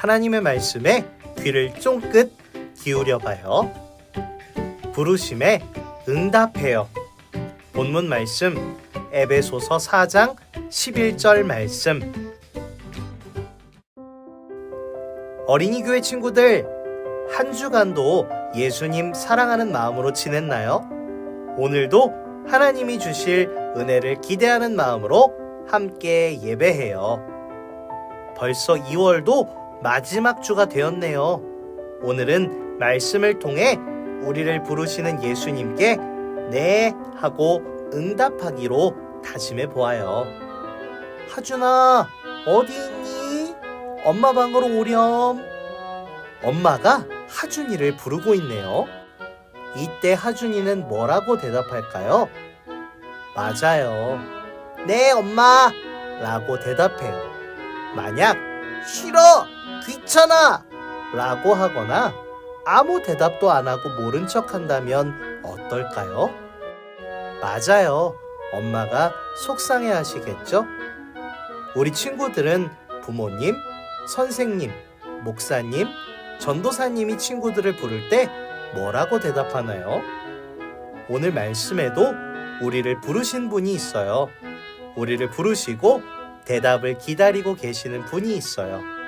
하나님의 말씀에 귀를 쫑긋 기울여 봐요. 부르심에 응답해요. 본문 말씀 에베소서 4장 11절 말씀. 어린이 교회 친구들 한 주간도 예수님 사랑하는 마음으로 지냈나요? 오늘도 하나님이 주실 은혜를 기대하는 마음으로 함께 예배해요. 벌써 2월도 마지막 주가 되었네요. 오늘은 말씀을 통해 우리를 부르시는 예수님께 네 하고 응답하기로 다짐해 보아요. 하준아, 어디 있니? 엄마 방으로 오렴. 엄마가 하준이를 부르고 있네요. 이때 하준이는 뭐라고 대답할까요? 맞아요. 네, 엄마. 라고 대답해요. 만약 싫어! 귀찮아! 라고 하거나 아무 대답도 안 하고 모른 척 한다면 어떨까요? 맞아요. 엄마가 속상해 하시겠죠? 우리 친구들은 부모님, 선생님, 목사님, 전도사님이 친구들을 부를 때 뭐라고 대답하나요? 오늘 말씀에도 우리를 부르신 분이 있어요. 우리를 부르시고 대답을 기다리고 계시는 분이 있어요.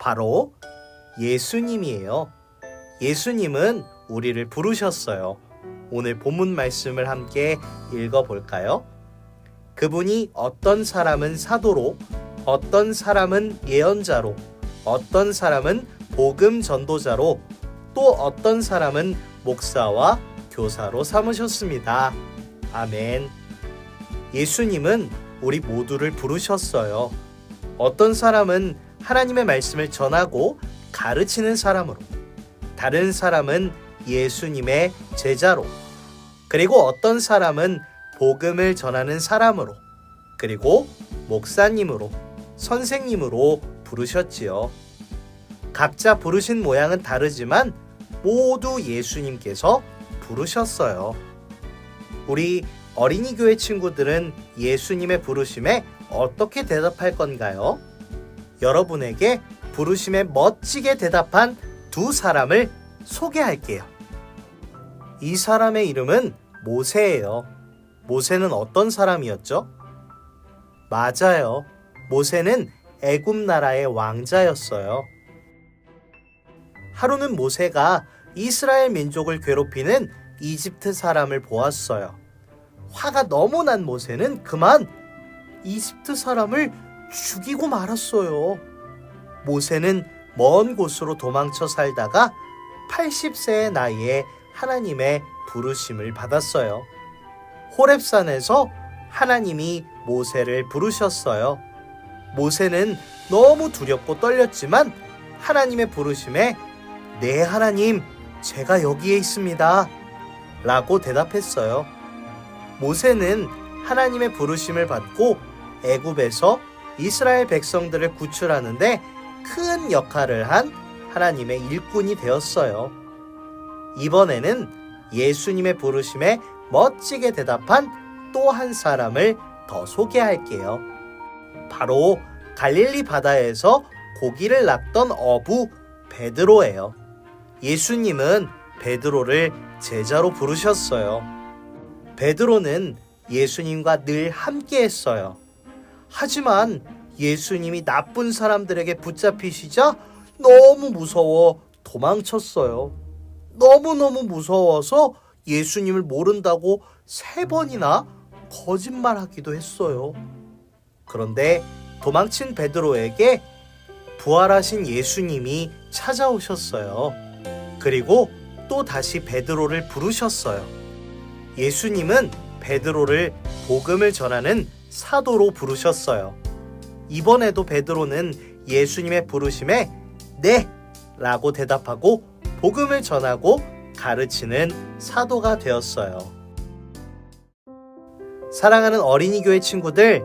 바로 예수님이에요. 예수님은 우리를 부르셨어요. 오늘 본문 말씀을 함께 읽어볼까요? 그분이 어떤 사람은 사도로, 어떤 사람은 예언자로, 어떤 사람은 복음 전도자로, 또 어떤 사람은 목사와 교사로 삼으셨습니다. 아멘. 예수님은 우리 모두를 부르셨어요. 어떤 사람은 하나님의 말씀을 전하고 가르치는 사람으로, 다른 사람은 예수님의 제자로, 그리고 어떤 사람은 복음을 전하는 사람으로, 그리고 목사님으로, 선생님으로 부르셨지요. 각자 부르신 모양은 다르지만 모두 예수님께서 부르셨어요. 우리 어린이 교회 친구들은 예수님의 부르심에 어떻게 대답할 건가요? 여러분에게 부르심에 멋지게 대답한 두 사람을 소개할게요. 이 사람의 이름은 모세예요. 모세는 어떤 사람이었죠? 맞아요. 모세는 애굽 나라의 왕자였어요. 하루는 모세가 이스라엘 민족을 괴롭히는 이집트 사람을 보았어요. 화가 너무 난 모세는 그만 이집트 사람을 죽이고 말았어요. 모세는 먼 곳으로 도망쳐 살다가 80세의 나이에 하나님의 부르심을 받았어요. 호렙산에서 하나님이 모세를 부르셨어요. 모세는 너무 두렵고 떨렸지만 하나님의 부르심에 네 하나님 제가 여기에 있습니다. 라고 대답했어요. 모세는 하나님의 부르심을 받고 애굽에서 이스라엘 백성들을 구출하는데 큰 역할을 한 하나님의 일꾼이 되었어요. 이번에는 예수님의 부르심에 멋지게 대답한 또 한 사람을 더 소개할게요. 바로 갈릴리 바다에서 고기를 낚던 어부 베드로예요. 예수님은 베드로를 제자로 부르셨어요. 베드로는 예수님과 늘 함께 했어요. 하지만 예수님이 나쁜 사람들에게 붙잡히시자 너무 무서워 도망쳤어요. 너무너무 무서워서 예수님을 모른다고 세 번이나 거짓말하기도 했어요. 그런데 도망친 베드로에게 부활하신 예수님이 찾아오셨어요. 그리고 또 다시 베드로를 부르셨어요. 예수님은 베드로를 복음을 전하는 사도로 부르셨어요. 이번에도 베드로는 예수님의 부르심에 네! 라고 대답하고 복음을 전하고 가르치는 사도가 되었어요. 사랑하는 어린이 교회 친구들,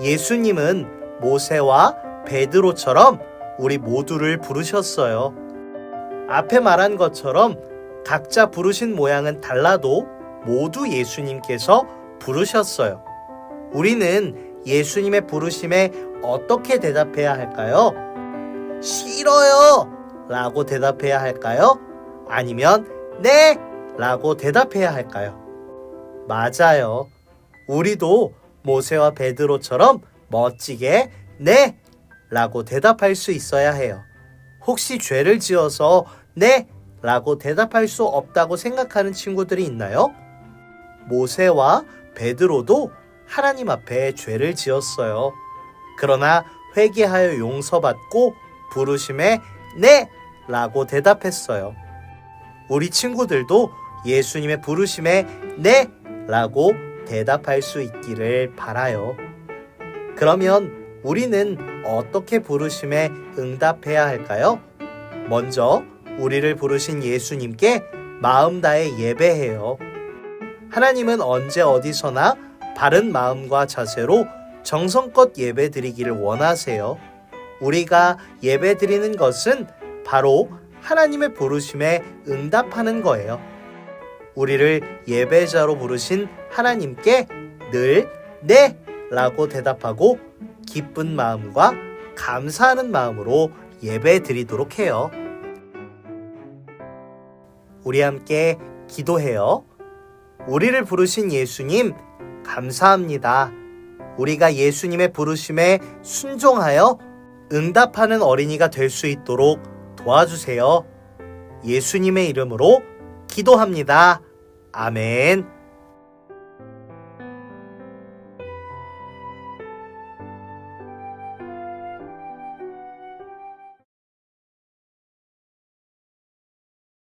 예수님은 모세와 베드로처럼 우리 모두를 부르셨어요. 앞에 말한 것처럼 각자 부르신 모양은 달라도 모두 예수님께서 부르셨어요. 우리는 예수님의 부르심에 어떻게 대답해야 할까요? 싫어요! 라고 대답해야 할까요? 아니면 네! 라고 대답해야 할까요? 맞아요. 우리도 모세와 베드로처럼 멋지게 네! 라고 대답할 수 있어야 해요. 혹시 죄를 지어서 네! 라고 대답할 수 없다고 생각하는 친구들이 있나요? 모세와 베드로도 하나님 앞에 죄를 지었어요. 그러나 회개하여 용서받고 부르심에 네! 라고 대답했어요. 우리 친구들도 예수님의 부르심에 네! 라고 대답할 수 있기를 바라요. 그러면 우리는 어떻게 부르심에 응답해야 할까요? 먼저 우리를 부르신 예수님께 마음 다해 예배해요. 하나님은 언제 어디서나 바른 마음과 자세로 정성껏 예배 드리기를 원하세요. 우리가 예배 드리는 것은 바로 하나님의 부르심에 응답하는 거예요. 우리를 예배자로 부르신 하나님께 늘 네! 라고 대답하고 기쁜 마음과 감사하는 마음으로 예배 드리도록 해요. 우리 함께 기도해요. 우리를 부르신 예수님, 감사합니다. 우리가 예수님의 부르심에 순종하여 응답하는 어린이가 될 수 있도록 도와주세요. 예수님의 이름으로 기도합니다. 아멘.